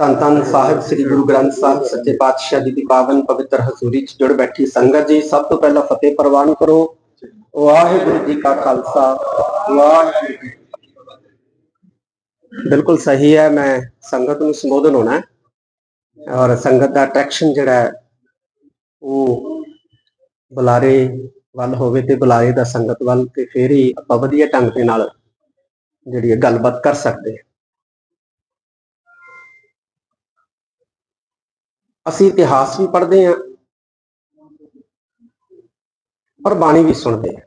ਧੰਨ ਧੰਨ ਸਾਹਿਬ, ਸ੍ਰੀ ਗੁਰੂ ਗ੍ਰੰਥ ਸਾਹਿਬ, ਸੱਚੇ ਪਾਤਸ਼ਾਹ ਜੀ ਦੀ ਪਾਵਨ ਪਵਿੱਤਰ ਹਜ਼ੂਰੀ 'ਚ ਜੁੜ ਬੈਠੀ ਸੰਗਤ ਜੀ। ਸਭ ਤੋਂ ਪਹਿਲਾਂ ਫਤਿਹ ਪ੍ਰਵਾਨ ਕਰੋ। ਵਾਹਿਗੁਰੂ ਜੀ ਕਾ ਖਾਲਸਾ। ਵਾਹਿਗੁਰੂ ਜੀ ਬਿਲਕੁਲ ਸਹੀ ਹੈ, ਮੈਂ ਸੰਗਤ ਨੂੰ ਸੰਬੋਧਨ ਹੋਣਾ ਔਰ ਸੰਗਤ ਦਾ ਅਟਰੈਕਸ਼ਨ ਜਿਹੜਾ ਹੈ, ਉਹ ਬੁਲਾਰੇ ਵੱਲ ਹੋਵੇ ਤੇ ਬੁਲਾਰੇ ਦਾ ਸੰਗਤ ਵੱਲ ਤੇ ਫੇਰ ਹੀ ਆਪਾਂ ਵਧੀਆ ਢੰਗ ਦੇ ਨਾਲ ਜਿਹੜੀ ਹੈ ਗੱਲਬਾਤ ਕਰ ਸਕਦੇ ਹਾਂ। ਅਸੀਂ ਇਤਿਹਾਸ ਵੀ ਪੜ੍ਹਦੇ ਹਾਂ ਔਰ ਬਾਣੀ ਵੀ ਸੁਣਦੇ ਹਾਂ।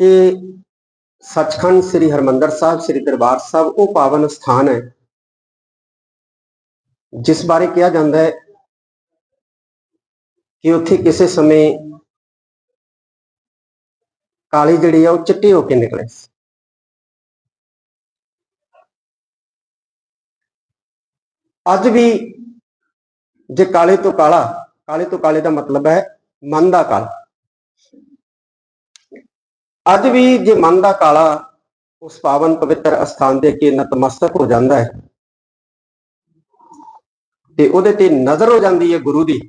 ਤੇ ਸੱਚਖੰਡ ਸ੍ਰੀ ਹਰਮੰਦਰ ਸਾਹਿਬ, ਸ੍ਰੀ ਦਰਬਾਰ ਸਾਹਿਬ, ਉਹ ਪਾਵਨ ਸਥਾਨ ਹੈ, ਜਿਸ ਬਾਰੇ ਕਿਹਾ ਜਾਂਦਾ ਹੈ ਕਿ ਉੱਥੇ ਕਿਸੇ ਸਮੇਂ ਕਾਲੀ ਜਿਹੜੀ ਆ ਉਹ ਚਿੱਟੀ ਹੋ ਕੇ ਨਿਕਲੇ। ਅੱਜ ਵੀ ਜੇ ਕਾਲੇ ਤੋਂ ਕਾਲਾ, ਕਾਲੇ ਤੋਂ ਕਾਲੇ ਦਾ ਮਤਲਬ ਹੈ ਮਨ ਦਾ ਕਾਲਾ। ਅੱਜ ਵੀ ਜੇ ਮਨ ਦਾ ਕਾਲਾ ਉਸ ਪਾਵਨ ਪਵਿੱਤਰ ਅਸਥਾਨ ਦੇ ਕੇ ਨਤਮਸਤਕ ਹੋ ਜਾਂਦਾ ਹੈ, ਤੇ ਉਹਦੇ ਤੇ ਨਜ਼ਰ ਹੋ ਜਾਂਦੀ ਹੈ ਗੁਰੂ ਦੀ।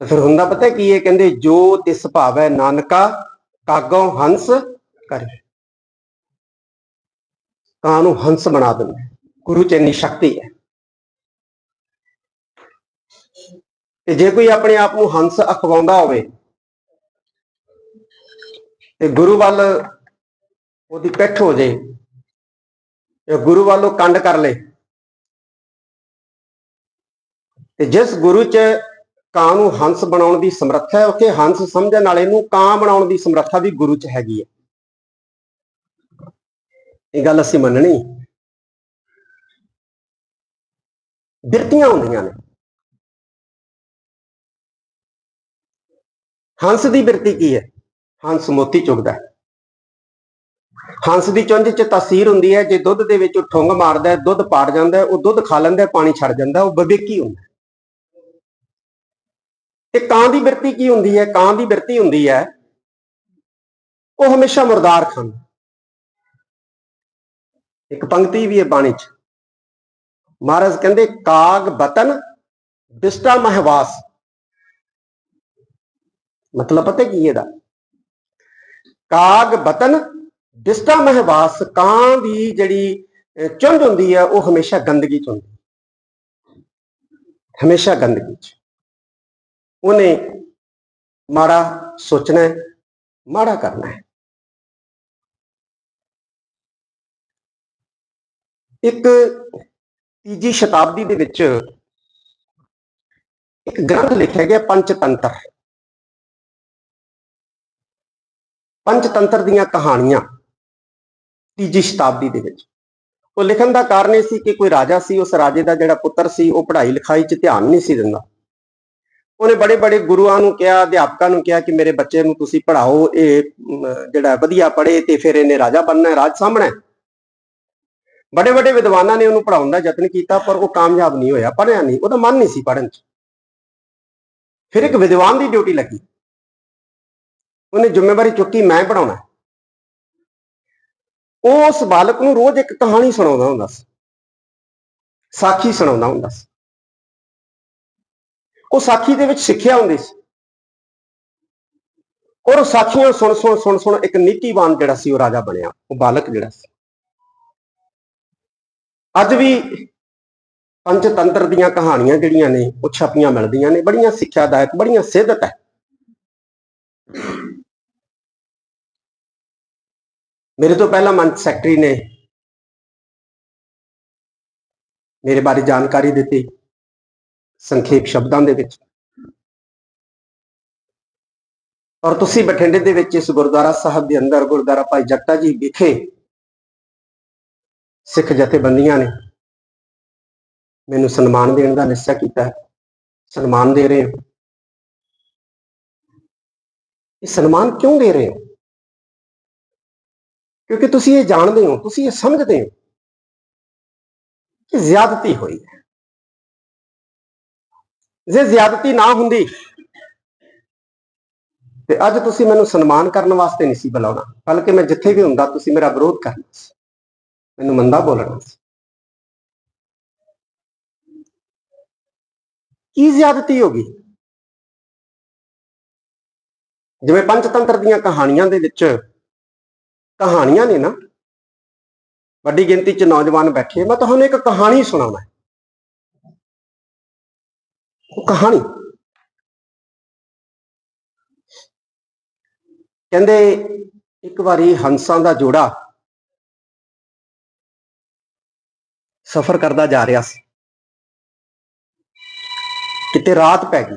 ਫਿਰ ਹੁੰਦਾ ਪਤਾ ਕੀ ਹੈ ਕਹਿੰਦੇ, ਜੋ ਤਿਸ ਭਾਵੈ ਨਾਨਕਾ ਕਾਗੋਂ ਹੰਸ ਕਰੇ। ਕਾਂ ਨੂੰ ਹੰਸ ਬਣਾ ਦਿੰਦਾ? ਗੁਰੂ ਚ ਇੰਨੀ ਸ਼ਕਤੀ ਹੈ। ਤੇ ਜੇ ਕੋਈ ਆਪਣੇ ਆਪ ਨੂੰ ਹੰਸ ਅਖਵਾਉਂਦਾ ਹੋਵੇ, ਤੇ ਗੁਰੂ ਵੱਲ ਉਹਦੀ ਪਿੱਠ ਹੋ ਜੇ, ਤੇ ਗੁਰੂ ਵੱਲੋਂ ਕੰਡ ਕਰ ਲੇ। ਤੇ ਜਿਸ ਗੁਰੂ ਚ ਕਾਂ ਨੂੰ ਹੰਸ ਬਣਾਉਣ ਦੀ ਸਮਰੱਥਾ ਹੈ, ਉੱਥੇ ਹੰਸ ਸਮਝਣ ਵਾਲੇ ਨੂੰ ਕਾਂ ਬਣਾਉਣ ਦੀ ਸਮਰੱਥਾ ਵੀ ਗੁਰੂ ਚ ਹੈਗੀ ਹੈ। ਇਹ ਗੱਲ ਅਸੀਂ ਮੰਨਣੀ। ਬਿਰਤੀਆਂ ਹੁੰਦੀਆਂ ਨੇ। ਹੰਸ ਦੀ ਬਿਰਤੀ ਕੀ ਹੈ? ਹੰਸ ਮੋਤੀ ਚੁਗਦਾ ਹੈ। ਹੰਸ ਦੀ ਚੁੰਝ 'ਚ ਤਾਸੀਰ ਹੁੰਦੀ ਹੈ, ਜੇ ਦੁੱਧ ਦੇ ਵਿੱਚ ਉਹ ਠੁੰਗ ਮਾਰਦਾ ਹੈ, ਦੁੱਧ ਪਾੜ ਜਾਂਦਾ ਹੈ, ਉਹ ਦੁੱਧ ਖਾ ਲੈਂਦਾ ਹੈ, ਪਾਣੀ ਛੱਡ ਜਾਂਦਾ ਉਹ ਬਵੇਕੀ ਹੁੰਦਾ ਤੇ ਕਾਂ ਦੀ ਬਿਰਤੀ ਕੀ ਹੁੰਦੀ ਹੈ? ਕਾਂ ਦੀ ਬਿਰਤੀ ਹੁੰਦੀ ਹੈ ਉਹ ਹਮੇਸ਼ਾ ਮੁਰਦਾਰ ਖਾਂਦਾ। ਇੱਕ ਪੰਕਤੀ ਵੀ ਹੈ ਬਾਣੀ 'ਚ। ਮਹਾਰਾਜ ਕਹਿੰਦੇ, ਕਾਗ ਬਤਨ ਬਿਸਟਾ ਮਹਿਵਾਸ ਮਤਲਬ ਪਤਾ ਕੀ ਇਹਦਾ? ਕਾਗ ਬਤਨ ਬਿਸਟਾ ਮਹਵਾਸ ਕਾਂ ਦੀ ਜਿਹੜੀ ਚੁੰਝ ਹੁੰਦੀ ਹੈ, ਉਹ ਹਮੇਸ਼ਾ ਗੰਦਗੀ ਚ ਹੁੰਦੀ ਹੈ। ਹਮੇਸ਼ਾ ਗੰਦਗੀ ਚ। ਉਹਨੇ ਮਾੜਾ ਸੋਚਣਾ ਹੈ, ਮਾੜਾ ਕਰਨਾ ਹੈ। ਇੱਕ ਤੀਜੀ ਸ਼ਤਾਬਦੀ ਦੇ ਵਿੱਚ ਇੱਕ ਗ੍ਰੰਥ ਲਿਖਿਆ ਗਿਆ ਪੰਚਤੰਤਰ। ਪੰਚਤੰਤਰ ਦੀਆਂ ਕਹਾਣੀਆਂ ਤੀਜੀ ਸ਼ਤਾਬਦੀ ਦੇ ਵਿੱਚ। ਉਹ ਲਿਖਣ ਦਾ ਕਾਰਨ ਇਹ ਸੀ ਕਿ ਕੋਈ ਰਾਜਾ ਸੀ, ਉਸ ਰਾਜੇ ਦਾ ਜਿਹੜਾ ਪੁੱਤਰ ਸੀ, ਉਹ ਪੜ੍ਹਾਈ ਲਿਖਾਈ 'ਚ ਧਿਆਨ ਨਹੀਂ ਸੀ ਦਿੰਦਾ। ਉਹਨੇ ਬੜੇ ਬੜੇ ਗੁਰੂਆਂ ਨੂੰ ਕਿਹਾ, ਅਧਿਆਪਕਾਂ ਨੂੰ ਕਿਹਾ ਕਿ ਮੇਰੇ ਬੱਚੇ ਨੂੰ ਤੁਸੀਂ ਪੜ੍ਹਾਓ, ਇਹ ਜਿਹੜਾ ਵਧੀਆ ਪੜ੍ਹੇ ਤੇ ਫਿਰ ਇਹਨੇ ਰਾਜਾ ਬਣਨਾ ਹੈ, ਰਾਜ ਸਾਹਮਣਾ ਬੜੇ ਬੜੇ ਵਿਦਵਾਨਾਂ ਨੇ ਉਹਨੂੰ ਪੜਾਉਣ ਦਾ ਯਤਨ ਕੀਤਾ, ਪਰ ਉਹ ਕਾਮਯਾਬ ਨਹੀਂ ਹੋਇਆ, ਪੜ੍ਹਿਆ ਨਹੀਂ, ਉਹਦਾ ਮਨ ਨਹੀਂ ਸੀ ਪੜ੍ਹਨ 'ਚ। ਫਿਰ ਇੱਕ ਵਿਦਵਾਨ ਦੀ ਡਿਊਟੀ ਲੱਗੀ। ਉਹਨੇ ਜ਼ਿੰਮੇਵਾਰੀ ਚੁੱਕੀ, ਮੈਂ ਪੜਾਉਣਾ ਉਸ ਬਾਲਕ ਨੂੰ ਰੋਜ਼ ਇੱਕ ਕਹਾਣੀ ਸੁਣਾਉਂਦਾ ਹੁੰਦਾ ਸੀ। ਸਾਖੀ ਸੁਣਾਉਂਦਾ ਹੁੰਦਾ ਸੀ। ਉਹ ਸਾਖੀ ਦੇ ਵਿੱਚ ਸਿੱਖਿਆ ਹੁੰਦੀ ਸੀ। ਔਰ ਉਹ ਸਾਖੀਆਂ ਸੁਣ ਸੁਣ ਸੁਣ ਸੁਣ ਇੱਕ ਨੀਤੀਵਾਨ ਜਿਹੜਾ ਸੀ, ਉਹ ਰਾਜਾ ਬਣਿਆ। ਉਹ ਬਾਲਕ ਜਿਹੜਾ ਸੀ। ਅੱਜ ਵੀ ਪੰਚਤੰਤਰ ਦੀਆਂ ਕਹਾਣੀਆਂ ਜਿਹੜੀਆਂ ਨੇ, ਉਹ ਛਪੀਆਂ ਮਿਲਦੀਆਂ ਨੇ। ਬੜੀਆਂ ਸਿੱਖਿਆਦਾਇਕ, ਬੜੀਆਂ ਸਿੱਧਤ ਹੈ। ਮੇਰੇ ਤੋਂ ਪਹਿਲਾਂ ਮੰਚ ਸੈਕਟਰੀ ਨੇ ਮੇਰੇ ਬਾਰੇ ਜਾਣਕਾਰੀ ਦਿੱਤੀ। ਸੰਖੇਪ ਸ਼ਬਦਾਂ ਦੇ ਵਿੱਚ। ਔਰ ਤੁਸੀਂ ਬਠਿੰਡੇ ਦੇ ਵਿੱਚ ਇਸ ਗੁਰਦੁਆਰਾ ਸਾਹਿਬ ਦੇ ਅੰਦਰ ਗੁਰਦੁਆਰਾ ਭਾਈ ਜੱਟਾ ਜੀ ਵਿਖੇ ਸਿੱਖ ਜਥੇਬੰਦੀਆਂ ਨੇ ਮੈਨੂੰ ਸਨਮਾਨ ਦੇਣ ਦਾ ਨਿਸ਼ਚਾ ਕੀਤਾ ਹੈ। ਸਨਮਾਨ ਦੇ ਰਹੇ ਹੋ। ਇਹ ਸਨਮਾਨ ਕਿਉਂ ਦੇ ਰਹੇ ਹੋ? ਕਿਉਂਕਿ ਤੁਸੀਂ ਇਹ ਜਾਣਦੇ ਹੋ, ਤੁਸੀਂ ਇਹ ਸਮਝਦੇ ਹੋ ਕਿ ਜ਼ਿਆਦਤੀ ਹੋਈ ਹੈ। ਜੇ ਜ਼ਿਆਦਤੀ ਨਾ ਹੁੰਦੀ, ਤੇ ਅੱਜ ਤੁਸੀਂ ਮੈਨੂੰ ਸਨਮਾਨ ਕਰਨ ਵਾਸਤੇ ਨਹੀਂ ਸੀ ਬੁਲਾਉਣਾ। ਬਲਕਿ ਮੈਂ ਜਿੱਥੇ ਵੀ ਹੁੰਦਾ, ਤੁਸੀਂ ਮੇਰਾ ਵਿਰੋਧ ਕਰਨਾ ਸੀ। ਮੈਨੂੰ ਮੰਦਾ ਬੋਲਣਾ ਸੀ। ਕੀ ਜ਼ਿਆਦਤੀ ਹੋ ਗਈ? ਜਿਵੇਂ ਪੰਚਤੰਤਰ ਦੀਆਂ ਕਹਾਣੀਆਂ ਦੇ ਵਿੱਚ ਕਹਾਣੀਆਂ ਨੇ ਨਾ, ਵੱਡੀ ਗਿਣਤੀ 'ਚ ਨੌਜਵਾਨ ਬੈਠੇ ਮੈਂ ਤੁਹਾਨੂੰ ਇੱਕ ਕਹਾਣੀ ਸੁਣਾਉਣਾ ਹੈ। ਉਹ ਕਹਾਣੀ। ਕਹਿੰਦੇ ਇੱਕ ਵਾਰੀ ਹੰਸਾਂ ਦਾ ਜੋੜਾ ਸਫ਼ਰ ਕਰਦਾ ਜਾ ਰਿਹਾ ਸੀ। ਕਿਤੇ ਰਾਤ ਪੈ ਗਈ।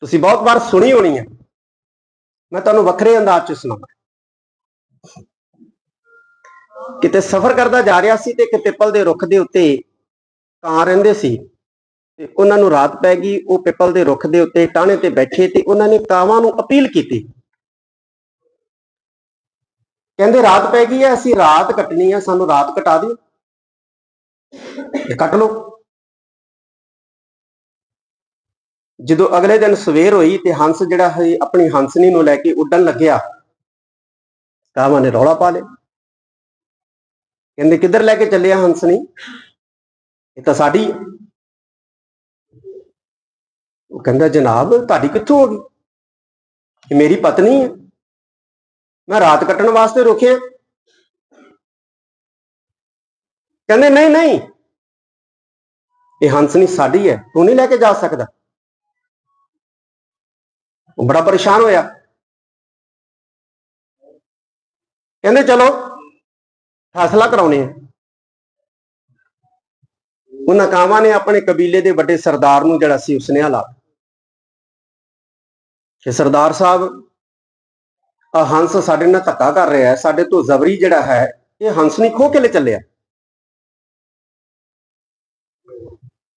ਤੁਸੀਂ ਬਹੁਤ ਵਾਰ ਸੁਣੀ ਹੋਣੀ ਹੈ। ਮੈਂ ਤੁਹਾਨੂੰ ਵੱਖਰੇ ਅੰਦਾਜ਼ 'ਚ ਸੁਣਾਵਾਂ। ਕਿਤੇ ਸਫ਼ਰ ਕਰਦਾ ਜਾ ਰਿਹਾ ਸੀ ਤੇ ਇੱਕ ਪਿੱਪਲ ਦੇ ਰੁੱਖ ਦੇ ਉੱਤੇ ਕਾਂ ਰਹਿੰਦੇ ਸੀ। ਤੇ ਉਹਨਾਂ ਨੂੰ ਰਾਤ ਪੈ ਗਈ, ਉਹ ਪਿੱਪਲ ਦੇ ਰੁੱਖ ਦੇ ਉੱਤੇ ਟਾਹਣੇ ਤੇ ਬੈਠੇ ਤੇ ਉਹਨਾਂ ਨੇ ਕਾਵਾਂ ਨੂੰ ਅਪੀਲ ਕੀਤੀ। ਕਹਿੰਦੇ, ਰਾਤ ਪੈ ਗਈ ਹੈ, ਅਸੀਂ ਰਾਤ ਕੱਟਣੀ ਹੈ ਸਾਨੂੰ ਰਾਤ ਕਟਾ ਦਿਓ। ਕੱਟ ਲਓ। ਜਦੋਂ ਅਗਲੇ ਦਿਨ ਸਵੇਰ ਹੋਈ ਤੇ ਹੰਸ ਜਿਹੜਾ ਹੈ ਆਪਣੀ ਹੰਸਨੀ ਨੂੰ ਲੈ ਕੇ ਉੱਡਣ ਲੱਗਿਆ, ਕਾਵਾਂ ਨੇ ਰੌਲਾ ਪਾ ਲਿਆ। ਕਹਿੰਦੇ, ਕਿੱਧਰ ਲੈ ਕੇ ਚੱਲਿਆ ਹੰਸਨੀ? ਇਹ ਤਾਂ ਸਾਡੀ ਉਹ ਕਹਿੰਦਾ, ਜਨਾਬ, ਤੁਹਾਡੀ ਕਿੱਥੋਂ ਹੋ ਗਈ? ਇਹ ਮੇਰੀ ਪਤਨੀ ਹੈ। ਮੈਂ ਰਾਤ ਕੱਟਣ ਵਾਸਤੇ ਰੁਕਿਆ। ਕਹਿੰਦੇ, ਨਹੀਂ ਨਹੀਂ। ਇਹ ਹੰਸਨੀ ਸਾਡੀ ਹੈ। ਤੂੰ ਨਹੀਂ ਲੈ ਕੇ ਜਾ ਸਕਦਾ। ਉਹ ਬੜਾ ਪਰੇਸ਼ਾਨ ਹੋਇਆ। ਕਹਿੰਦੇ, ਚਲੋ, ਫੈਸਲਾ ਕਰਾਉਣੇ ਆ। ਉਹਨਾਂ ਕਾਵਾਂ ਨੇ ਆਪਣੇ ਕਬੀਲੇ ਦੇ ਵੱਡੇ ਸਰਦਾਰ ਨੂੰ ਜਿਹੜਾ ਸੀ, ਉਸਨੇ ਹਲਾ ਕਿ ਸਰਦਾਰ ਸਾਹਿਬ ਆ ਹੰਸ ਸਾਡੇ ਨਾਲ ਧੱਕਾ ਕਰ ਰਿਹਾ ਹੈ, ਸਾਡੇ ਤੋਂ ਜ਼ਬਰੀ ਜਿਹੜਾ ਹੈ, ਇਹ ਹੰਸ ਨਹੀਂ ਖੋ ਕੇ ਲੈ ਚੱਲਿਆ।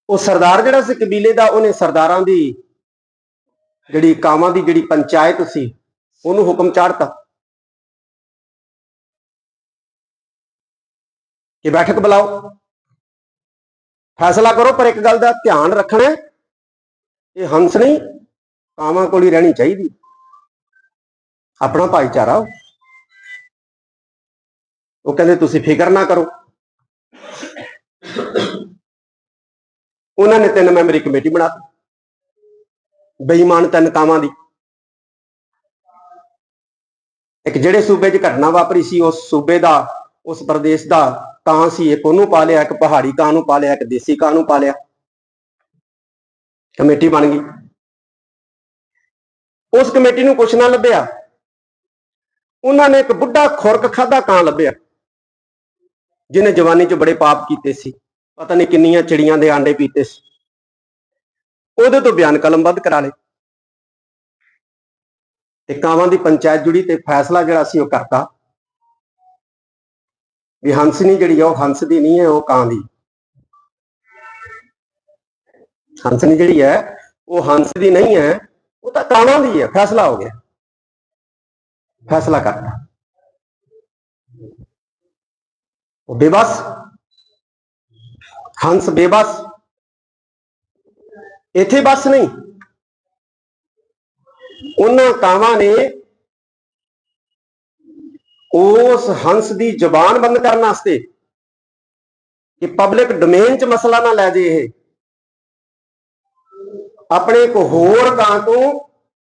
ਉਹ ਸਰਦਾਰ ਜਿਹੜਾ ਸੀ ਕਬੀਲੇ ਦਾ, ਉਹਨੇ ਸਰਦਾਰਾਂ ਦੀ ਜਿਹੜੀ ਕਾਵਾਂ ਦੀ ਜਿਹੜੀ ਪੰਚਾਇਤ ਸੀ, ਉਹਨੂੰ ਹੁਕਮ ਚਾੜਤਾ। ਕਿ ਬੈਠਕ ਬੁਲਾਓ। ਫੈਸਲਾ ਕਰੋ, ਪਰ ਇੱਕ ਗੱਲ ਦਾ ਧਿਆਨ ਰੱਖਣਾ ਇਹ ਹੰਸ ਨਹੀਂ ਕਾਵਾਂ ਕੋਲ ਹੀ ਰਹਿਣੀ ਚਾਹੀਦੀ। ਆਪਣਾ ਭਾਈਚਾਰਾ ਉਹ। ਕਹਿੰਦੇ, ਤੁਸੀਂ ਫਿਕਰ ਨਾ ਕਰੋ। ਉਹਨਾਂ ਨੇ ਤਿੰਨ ਮੈਂਬਰੀ ਕਮੇਟੀ ਬਣਾਤੀ ਬੇਈਮਾਨ ਤਿੰਨ ਕਾਵਾਂ ਦੀ। ਇੱਕ ਜਿਹੜੇ ਸੂਬੇ 'ਚ ਘਟਨਾ ਵਾਪਰੀ ਸੀ, ਉਸ ਸੂਬੇ ਦਾ, ਉਸ ਪ੍ਰਦੇਸ਼ ਦਾ, ਤਾਂ ਸੀ ਇੱਕ ਉਹਨੂੰ ਪਾ ਲਿਆ, ਇੱਕ ਪਹਾੜੀ ਕਾਂ ਨੂੰ ਪਾ ਲਿਆ, ਇੱਕ ਦੇਸੀ ਕਾਂ ਨੂੰ ਪਾ ਲਿਆ। ਕਮੇਟੀ ਬਣ ਗਈ। ਉਸ ਕਮੇਟੀ ਨੂੰ ਕੁਛ ਨਾ ਲੱਭਿਆ। ਉਹਨਾਂ ਨੇ ਇੱਕ ਬੁੱਢਾ ਖੁਰਕ ਖਾਦਾ ਕਾਂ ਲੱਭਿਆ। ਜਿਹਨੇ ਜਵਾਨੀ 'ਚ ਬੜੇ ਪਾਪ ਕੀਤੇ ਸੀ। ਪਤਾ ਨਹੀਂ ਕਿੰਨੀਆਂ ਚਿੜੀਆਂ ਦੇ ਆਂਡੇ ਪੀਤੇ ਸੀ। ਉਹਦੇ ਤੋਂ ਬਿਆਨ ਕਲਮਬੱਧ ਕਰਾ ਲਏ। ਤੇ ਕਾਵਾਂ ਦੀ ਪੰਚਾਇਤ ਜੁੜੀ ਤੇ ਫੈਸਲਾ ਜਿਹੜਾ ਸੀ ਉਹ ਕਰਤਾ। ਵੀ ਹੰਸਨੀ ਜਿਹੜੀ ਆ, ਉਹ ਹੰਸ ਦੀ ਨਹੀਂ ਹੈ, ਉਹ ਕਾਂ ਦੀ। ਹੰਸਨੀ ਜਿਹੜੀ ਹੈ, ਉਹ ਹੰਸ ਦੀ ਨਹੀਂ ਹੈ। ਉਹ ਤਾਂ ਕਾਵਾਂ ਦੀ ਹੈ, ਫੈਸਲਾ ਹੋ ਗਿਆ। ਫੈਸਲਾ ਕਰਤਾ ਉਹ ਬੇਬਸ, ਹੰਸ ਬੇਬਸ, ਇੱਥੇ ਬਸ ਨਹੀਂ। ਉਹਨਾਂ ਕਾਵਾਂ ਨੇ ਉਸ ਹੰਸ ਦੀ ਜ਼ੁਬਾਨ ਬੰਦ ਕਰਨ ਵਾਸਤੇ ਕਿ ਪਬਲਿਕ ਡੋਮੇਨ 'ਚ ਮਸਲਾ ਨਾ ਲੈ ਜੇ ਇਹ। ਆਪਣੇ ਇੱਕ ਹੋਰ ਕਾਂ ਤੋਂ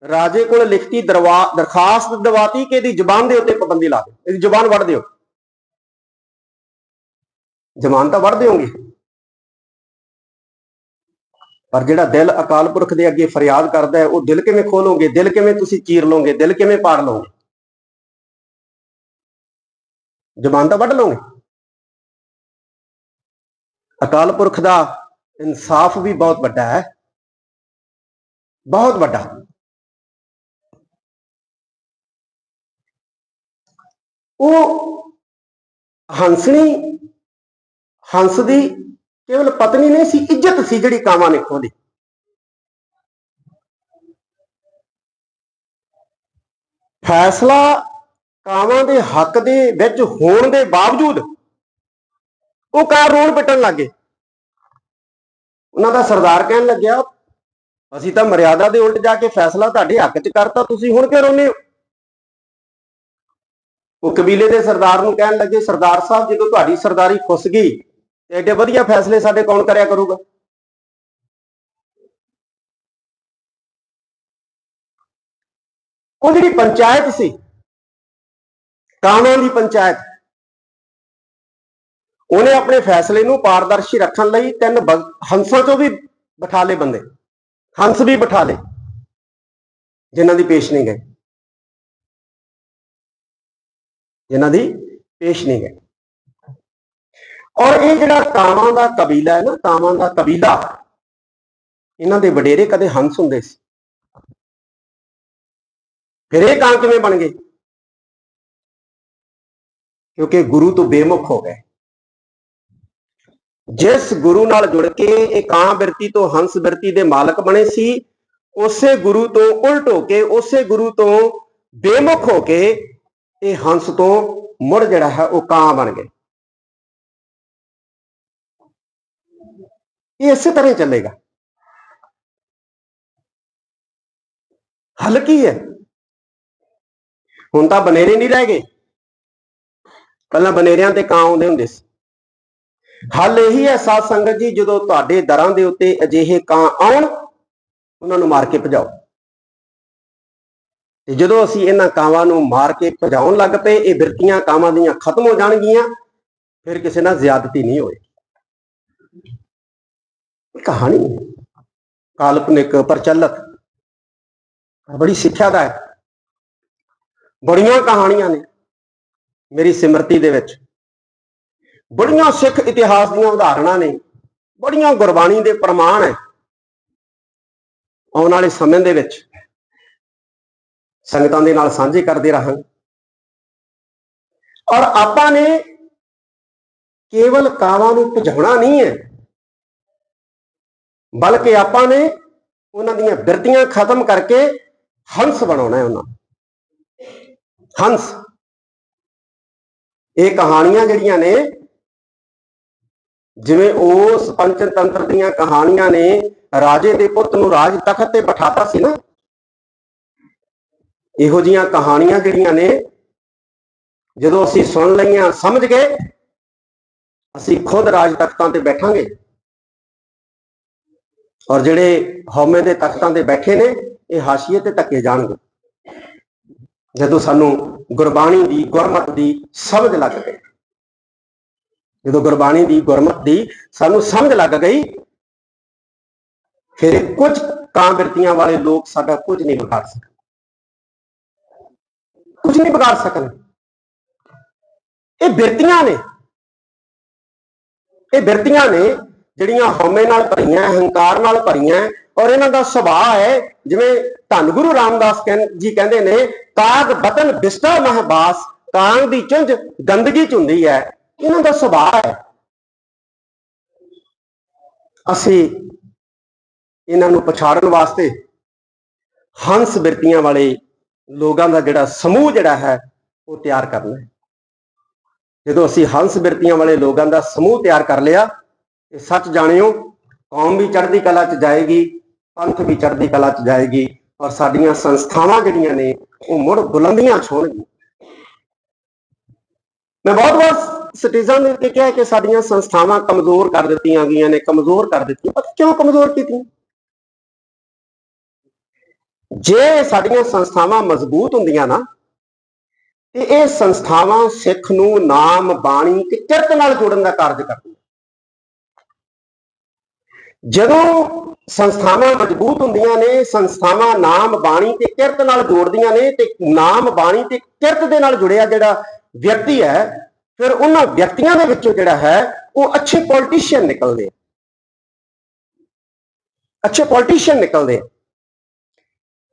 ਰਾਜੇ ਕੋਲ ਲਿਖਤੀ ਦਰਵਾ- ਦਰਖਾਸਤ ਦਵਾਤੀ ਕਿ ਇਹਦੀ ਜ਼ਬਾਨ ਦੇ ਉੱਤੇ ਪਾਬੰਦੀ ਲਾ ਦਿਓ। ਇਹਦੀ ਜ਼ਬਾਨ ਵੱਢ ਦਿਓ। ਜਬਾਨ ਤਾਂ ਵੱਢ ਦਿਓਗੇ। ਪਰ ਜਿਹੜਾ ਦਿਲ ਅਕਾਲ ਪੁਰਖ ਦੇ ਅੱਗੇ ਫਰਿਆਦ ਕਰਦਾ ਹੈ, ਉਹ ਦਿਲ ਕਿਵੇਂ ਖੋਲੋਗੇ? ਦਿਲ ਕਿਵੇਂ ਤੁਸੀਂ ਚੀਰ ਲਓਗੇ? ਦਿਲ ਕਿਵੇਂ ਪਾੜ ਲਓਗੇ? ਜ਼ਬਾਨ ਤਾਂ ਵੱਢ ਲਓਗੇ। ਅਕਾਲ ਪੁਰਖ ਦਾ ਇਨਸਾਫ ਵੀ ਬਹੁਤ ਵੱਡਾ ਹੈ। ਬਹੁਤ ਵੱਡਾ। ਉਹ ਹੰਸਣੀ, ਹੰਸ ਦੀ ਕੇਵਲ ਪਤਨੀ ਨਹੀਂ ਸੀ, ਇੱਜ਼ਤ ਸੀ ਜਿਹੜੀ ਕਾਵਾਂ ਨੇ ਖੋਲੀ ਫੈਸਲਾ ਕਾਵਾਂ ਦੇ ਹੱਕ ਦੇ ਵਿੱਚ ਹੋਣ ਦੇ ਬਾਵਜੂਦ ਉਹ ਕਾਰ ਰੋਣ ਪਿੱਟਣ ਲੱਗੇ ਉਹਨਾਂ ਦਾ ਸਰਦਾਰ ਕਹਿਣ ਲੱਗਿਆ ਅਸੀਂ ਤਾਂ ਮਰਿਆਦਾ ਦੇ ਉਲਟ ਜਾ ਕੇ ਫੈਸਲਾ ਤੁਹਾਡੇ ਹੱਕ 'ਚ ਕਰਤਾ, ਤੁਸੀਂ ਹੁਣ ਕਿਉਂ ਰੋਨੇ ਹੋ? ਉਹ ਕਬੀਲੇ ਦੇ ਸਰਦਾਰ ਨੂੰ ਕਹਿਣ ਲੱਗੇ, ਸਰਦਾਰ ਸਾਹਿਬ, ਜਦੋਂ ਤੁਹਾਡੀ ਸਰਦਾਰੀ ਫੁੱਸ ਗਈ, ਤੇ ਐਡੇ ਵਧੀਆ ਫੈਸਲੇ ਸਾਡੇ ਕੌਣ ਕਰਿਆ ਕਰੂਗਾ? ਉਹ ਜਿਹੜੀ ਪੰਚਾਇਤ ਸੀ ਕਾਵਾਂ ਦੀ ਪੰਚਾਇਤ, ਉਹਨੇ ਆਪਣੇ ਫੈਸਲੇ ਨੂੰ ਪਾਰਦਰਸ਼ੀ ਰੱਖਣ ਲਈ ਤਿੰਨ ਬ- ਹੰਸਾਂ ਚੋਂ ਵੀ ਬਿਠਾ ਲਏ ਬੰਦੇ। ਹੰਸ ਵੀ ਬਿਠਾ ਲਏ ਜਿਨ੍ਹਾਂ ਦੀ ਪੇਸ਼ ਨਹੀਂ ਗਏ। ਜਿਨ੍ਹਾਂ ਦੀ ਪੇਸ਼ ਨਹੀਂ ਗਏ। ਔਰ ਇਹ ਜਿਹੜਾ ਕਾਵਾਂ ਦਾ ਕਬੀਲਾ ਹੈ ਨਾ, ਕਾਵਾਂ ਦਾ ਕਬੀਲਾ, ਇਹਨਾਂ ਦੇ ਵਡੇਰੇ ਕਦੇ ਹੰਸ ਹੁੰਦੇ ਸੀ। ਫਿਰ ਇਹ ਕਾਂ ਕਿਵੇਂ ਬਣ ਗਏ? ਕਿਉਂਕਿ ਗੁਰੂ ਤੋਂ ਬੇਮੁਖ ਹੋ ਗਏ। ਜਿਸ ਗੁਰੂ ਨਾਲ ਜੁੜ ਕੇ ਇਹ ਕਾਂ ਬਿਰਤੀ ਤੋਂ ਹੰਸ ਬਿਰਤੀ ਦੇ ਮਾਲਕ ਬਣੇ ਸੀ, ਉਸੇ ਗੁਰੂ ਤੋਂ ਉਲਟ ਹੋ ਕੇ, ਉਸੇ ਗੁਰੂ ਤੋਂ ਬੇਮੁਖ ਹੋ ਕੇ ਇਹ ਹੰਸ ਤੋਂ ਮੁੜ ਜਿਹੜਾ ਹੈ ਉਹ ਕਾਂ ਬਣ ਗਏ। ਇਹ ਇਸੇ ਤਰ੍ਹਾਂ ਚੱਲੇਗਾ। ਹਲ ਕੀ ਹੈ? ਹੁਣ ਤਾਂ ਬਨੇਰੇ ਨਹੀਂ ਰਹਿ ਗਏ। ਪਹਿਲਾਂ ਬਨੇਰਿਆਂ ਤੇ ਕਾਂ ਆਉਂਦੇ ਹੁੰਦੇ ਸੀ। ਹੱਲ ਇਹੀ ਹੈ ਸਾਧ ਸੰਗਤ ਜੀ, ਜਦੋਂ ਤੁਹਾਡੇ ਦਰਾਂ ਦੇ ਉੱਤੇ ਅਜਿਹੇ ਕਾਂ ਆਉਣ, ਉਹਨਾਂ ਨੂੰ ਮਾਰ ਕੇ ਭਜਾਓ। ਤੇ ਜਦੋਂ ਅਸੀਂ ਇਹਨਾਂ ਕਾਵਾਂ ਨੂੰ ਮਾਰ ਕੇ ਭਜਾਉਣ ਲੱਗ ਪਏ, ਇਹ ਬਿਰਤੀਆਂ ਕਾਵਾਂ ਦੀਆਂ ਖਤਮ ਹੋ ਜਾਣਗੀਆਂ, ਫਿਰ ਕਿਸੇ ਨਾਲ ਜ਼ਿਆਦਤੀ ਨਹੀਂ ਹੋਏਗੀ। ਇਹ ਕਹਾਣੀ ਕਾਲਪਨਿਕ ਪ੍ਰਚਲਿਤ। ਬੜੀ ਸਿੱਖਿਆ ਦਾ ਹੈ। ਬੜੀਆਂ ਕਹਾਣੀਆਂ ਨੇ ਮੇਰੀ ਸਿਮਰਤੀ ਦੇ ਵਿੱਚ। ਬੜੀਆਂ ਸਿੱਖ ਇਤਿਹਾਸ ਦੀਆਂ ਉਦਾਹਰਣਾਂ ਨੇ, ਬੜੀਆਂ ਗੁਰਬਾਣੀ ਦੇ ਪ੍ਰਮਾਣ ਹੈ। ਆਉਣ ਵਾਲੇ ਸਮੇਂ ਦੇ ਵਿੱਚ ਸੰਗਤਾਂ ਦੇ ਨਾਲ ਸਾਂਝੇ ਕਰਦੇ ਰਹਾਂਗੇ ਔਰ ਆਪਾਂ ਨੇ ਕੇਵਲ ਕਾਵਾਂ ਨੂੰ ਭਜਾਉਣਾ ਨਹੀਂ ਹੈ, ਬਲਕਿ ਆਪਾਂ ਨੇ ਉਹਨਾਂ ਦੀਆਂ ਬਿਰਤੀਆਂ ਖਤਮ ਕਰਕੇ ਹੰਸ ਬਣਾਉਣਾ ਹੈ ਉਹਨਾਂ। ਹੰਸ। ਇਹ ਕਹਾਣੀਆਂ ਜਿਹੜੀਆਂ ਨੇ ਜਿਵੇਂ ਉਸ ਪੰਚਤੰਤਰ ਦੀਆਂ ਕਹਾਣੀਆਂ ਨੇ ਰਾਜੇ ਦੇ ਪੁੱਤ ਨੂੰ ਰਾਜ ਤਖਤ ਤੇ ਬਿਠਾਤਾ ਸੀ ਨਾ। ਇਹੋ ਜੀਆਂ ਕਹਾਣੀਆਂ ਜਿਹੜੀਆਂ ਨੇ, ਜਦੋਂ ਅਸੀਂ ਸੁਣ ਲਈਆਂ, ਸਮਝ ਗਏ, ਅਸੀਂ ਖੁਦ ਰਾਜ ਤਖਤਾਂ ਤੇ ਬੈਠਾਂਗੇ। ਔਰ ਜਿਹੜੇ ਹਉਮੈ ਦੇ ਤਖਤਾਂ ਤੇ ਬੈਠੇ ਨੇ, ਇਹ ਹਾਸ਼ੀਏ ਤੇ ਧੱਕੇ ਜਾਣਗੇ। ਜਦੋਂ ਸਾਨੂੰ ਗੁਰਬਾਣੀ ਦੀ, ਗੁਰਮਤ ਦੀ ਸਮਝ ਲੱਗ ਗਈ। ਜਦੋਂ ਗੁਰਬਾਣੀ ਦੀ ਗੁਰਮਤ ਦੀ ਸਾਨੂੰ ਸਮਝ ਲੱਗ ਗਈ, ਫਿਰ ਇਹ ਕੁਝ ਕਾਂ ਬਿਰਤੀਆਂ ਵਾਲੇ ਲੋਕ ਸਾਡਾ ਕੁਝ ਨਹੀਂ ਵਿਗਾੜ ਸਕਦੇ। ਕੁਝ ਨਹੀਂ ਵਿਗਾੜ ਸਕਣ। ਇਹ ਬਿਰਤੀਆਂ ਨੇ। ਇਹ ਬਿਰਤੀਆਂ ਨੇ ਜਿਹੜੀਆਂ ਹਉਮੈ ਨਾਲ ਭਰੀਆਂ, ਹੰਕਾਰ ਨਾਲ ਭਰੀਆਂ ਔਰ ਇਹਨਾਂ ਦਾ ਸੁਭਾਅ ਹੈ, ਜਿਵੇਂ ਧੰਨ ਗੁਰੂ ਰਾਮਦਾਸ ਕਹਿੰ- ਜੀ ਕਹਿੰਦੇ ਨੇ ਕਾਗ ਬਤਨ ਬਿਸਟਾ ਮਹਬਾਸ ਕਾਂਗ ਦੀ ਚੁੰਝ ਗੰਦਗੀ ਚ ਹੁੰਦੀ ਹੈ। ਇਹਨਾਂ ਦਾ ਸੁਭਾਅ ਹੈ। ਅਸੀਂ ਇਹਨਾਂ ਨੂੰ ਪਛਾੜਨ ਵਾਸਤੇ ਹੰਸ ਬਿਰਤੀਆਂ ਵਾਲੇ ਲੋਕਾਂ ਦਾ ਜਿਹੜਾ ਸਮੂਹ ਜਿਹੜਾ ਹੈ, ਉਹ ਤਿਆਰ ਕਰਨਾ ਹੈ। ਜਦੋਂ ਅਸੀਂ ਹੰਸ ਬਿਰਤੀਆਂ ਵਾਲੇ ਲੋਕਾਂ ਦਾ ਸਮੂਹ ਤਿਆਰ ਕਰ ਲਿਆ, ਇਹ ਸੱਚ ਜਾਣਿਓ, ਕੌਮ ਵੀ ਚੜ੍ਹਦੀ ਕਲਾ 'ਚ ਜਾਏਗੀ, ਪੰਥ ਵੀ ਚੜ੍ਹਦੀ ਕਲਾ 'ਚ ਜਾਏਗੀ, ਔਰ ਸਾਡੀਆਂ ਸੰਸਥਾਵਾਂ ਜਿਹੜੀਆਂ ਨੇ, ਉਹ ਮੁੜ ਬੁਲੰਦੀਆਂ ਛੋਣਗੀਆਂ ਮੈਂ ਬਹੁਤ ਵਾਰ ਸਿਟੀਜ਼ਨ ਨੇ ਕਿਹਾ ਕਿ ਸਾਡੀਆਂ ਸੰਸਥਾਵਾਂ ਕਮਜ਼ੋਰ ਕਰ ਦਿੱਤੀਆਂ ਗਈਆਂ ਨੇ, ਕਮਜ਼ੋਰ ਕਰ ਦਿੱਤੀਆਂ। ਪਤਾ ਕਿਉਂ ਕਮਜ਼ੋਰ ਕੀਤੀਆਂ? ਜੇ ਸਾਡੀਆਂ ਸੰਸਥਾਵਾਂ ਮਜ਼ਬੂਤ ਹੁੰਦੀਆਂ ਨਾ, ਤੇ ਇਹ ਸੰਸਥਾਵਾਂ ਸਿੱਖ ਨੂੰ ਨਾਮ, ਬਾਣੀ ਤੇ ਕਿਰਤ ਨਾਲ ਜੋੜਨ ਦਾ ਕਾਰਜ ਕਰਦੀਆਂ। ਜਦੋਂ ਸੰਸਥਾਵਾਂ ਮਜ਼ਬੂਤ ਹੁੰਦੀਆਂ ਨੇ, ਸੰਸਥਾਵਾਂ ਨਾਮ, ਬਾਣੀ ਤੇ ਕਿਰਤ ਨਾਲ ਜੋੜਦੀਆਂ ਨੇ, ਤੇ ਨਾਮ, ਬਾਣੀ ਤੇ ਕਿਰਤ ਦੇ ਨਾਲ ਜੁੜਿਆ ਜਿਹੜਾ ਵਿਅਕਤੀ ਹੈ, ਫਿਰ ਉਹਨਾਂ ਵਿਅਕਤੀਆਂ ਦੇ ਵਿੱਚੋਂ ਜਿਹੜਾ ਹੈ? ਉਹ ਅੱਛੇ ਪੋਲੀਟੀਸ਼ੀਅਨ ਨਿਕਲਦੇ ਆ। ਅੱਛੇ ਪੋਲੀਟੀਸ਼ੀਅਨ ਨਿਕਲਦੇ ਆ।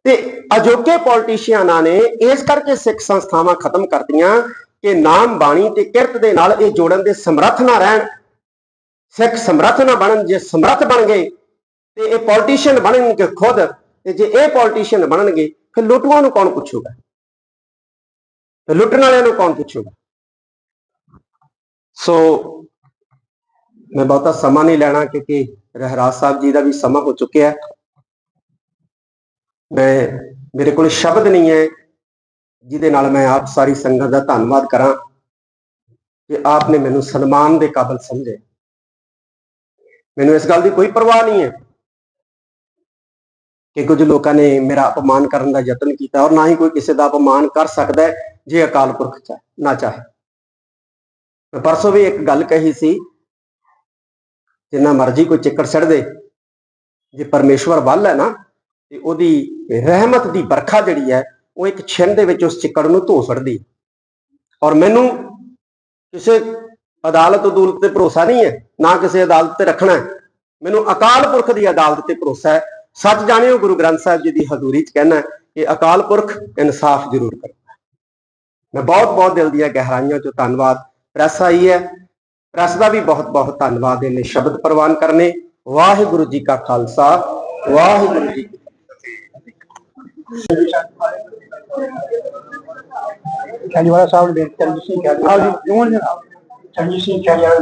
ਤੇ ਅਜੋਕੇ ਪੋਲੀਟੀਸ਼ੀਅਨਾਂ ਨੇ ਇਸ ਕਰਕੇ ਸਿੱਖ ਸੰਸਥਾਵਾਂ ਖਤਮ ਕਰਤੀਆਂ ਕਿ ਨਾਮ, ਬਾਣੀ ਤੇ ਕਿਰਤ ਦੇ ਨਾਲ ਇਹ ਜੋੜਨ ਦੇ ਸਮਰੱਥ ਨਾ ਰਹਿਣ। ਸਿੱਖ ਸਮਰੱਥ ਨਾ ਬਣਨ, ਜੇ ਸਮਰੱਥ ਬਣ ਗਏ, ਤੇ ਇਹ ਪੋਲੀਟੀਸ਼ੀਅਨ ਬਣਨਗੇ ਖੁਦ, ਤੇ ਜੇ ਇਹ ਪੋਲੀਟੀਸ਼ੀਅਨ ਬਣਨਗੇ, ਫਿਰ ਲੁੱਟੂਆਂ ਨੂੰ ਕੌਣ ਪੁੱਛੂਗਾ? ਤੇ ਲੁੱਟਣ ਵਾਲਿਆਂ ਨੂੰ ਕੌਣ ਪੁੱਛੂਗਾ? ਸੋ ਮੈਂ ਬਹੁਤਾ ਸਮਾਂ ਨਹੀਂ ਲੈਣਾ ਕਿਉਂਕਿ ਰਹਿਰਾਜ ਸਾਹਿਬ ਜੀ ਦਾ ਵੀ ਸਮਾਂ ਹੋ ਚੁੱਕਿਆ ਮੈਂ, ਮੇਰੇ ਕੋਲ ਸ਼ਬਦ ਨਹੀਂ ਹੈ, ਜਿਹਦੇ ਨਾਲ ਮੈਂ ਆਪ ਸਾਰੀ ਸੰਗਤ ਦਾ ਧੰਨਵਾਦ ਕਰਾਂ ਕਿ ਆਪ ਨੇ ਮੈਨੂੰ ਸਨਮਾਨ ਦੇ ਕਾਬਲ ਸਮਝੇ ਮੈਨੂੰ ਇਸ ਗੱਲ ਦੀ ਕੋਈ ਪਰਵਾਹ ਨਹੀਂ ਹੈ ਕਿ ਕੁਝ ਲੋਕਾਂ ਨੇ ਮੇਰਾ ਅਪਮਾਨ ਕਰਨ ਦਾ ਯਤਨ ਕੀਤਾ ਔਰ ਨਾ ਹੀ ਕੋਈ ਕਿਸੇ ਦਾ ਅਪਮਾਨ ਕਰ ਸਕਦਾ ਹੈ, ਜੇ ਅਕਾਲ ਪੁਰਖ ਚਾਹੇ ਨਾ ਚਾਹੇ। ਮੈਂ ਪਰਸੋਂ ਵੀ ਇੱਕ ਗੱਲ ਕਹੀ ਸੀ, ਜਿੰਨਾ ਮਰਜ਼ੀ ਕੋਈ ਚੱਕਰ ਛੱਡ ਦੇ, ਜੇ ਪਰਮੇਸ਼ਵਰ ਵੱਲ ਹੈ ਨਾ, ਤੇ ਉਹਦੀ ਰਹਿਮਤ ਦੀ ਵਰਖਾ ਜਿਹੜੀ ਹੈ, ਉਹ ਇੱਕ ਛਿੰਨ ਦੇ ਵਿੱਚ ਉਸ ਚਿੱਕੜ ਨੂੰ ਧੋ ਛੱਡਦੀ ਔਰ ਮੈਨੂੰ ਕਿਸੇ ਅਦਾਲਤ ਅਦੂਲਤ ਤੇ ਭਰੋਸਾ ਨਹੀਂ ਹੈ, ਨਾ ਕਿਸੇ ਅਦਾਲਤ ਤੇ ਰੱਖਣਾ ਮੈਨੂੰ ਅਕਾਲ ਪੁਰਖ ਦੀ ਅਦਾਲਤ ਤੇ ਭਰੋਸਾ ਹੈ ਸੱਚ ਜਾਣਿਓ ਗੁਰੂ ਗ੍ਰੰਥ ਸਾਹਿਬ ਜੀ ਦੀ ਹਜ਼ੂਰੀ 'ਚ ਕਹਿਣਾ ਕਿ ਅਕਾਲ ਪੁਰਖ ਇਨਸਾਫ ਜ਼ਰੂਰ ਕਰਦਾ ਹੈ। ਮੈਂ ਬਹੁਤ ਬਹੁਤ ਦਿਲ ਦੀਆਂ ਗਹਿਰਾਈਆਂ 'ਚੋਂ ਧੰਨਵਾਦ। ਪ੍ਰੈਸ ਆਈ ਹੈ। ਪ੍ਰੈਸ ਦਾ ਵੀ ਬਹੁਤ ਬਹੁਤ ਧੰਨਵਾਦ। ਇਹਨੇ ਸ਼ਬਦ ਪ੍ਰਵਾਨ ਕਰਨੇ। ਵਾਹਿਗੁਰੂ ਜੀ ਕਾ ਖਾਲਸਾ। ਵਾਹਿਗੁਰੂ ਜੀ ਕੀ ਖੈਲੀਵਾਲਾ ਸਾਹਿਬ ਦੇ ਚੰਜੀ ਸਿੰਘ ਖੈਲੀਵਾਲਾ ਜੀ। ਜੂਨ ਜਨਾਬ ਚੰਜੀ ਸਿੰਘ ਖੈਲੀਵਾਲਾ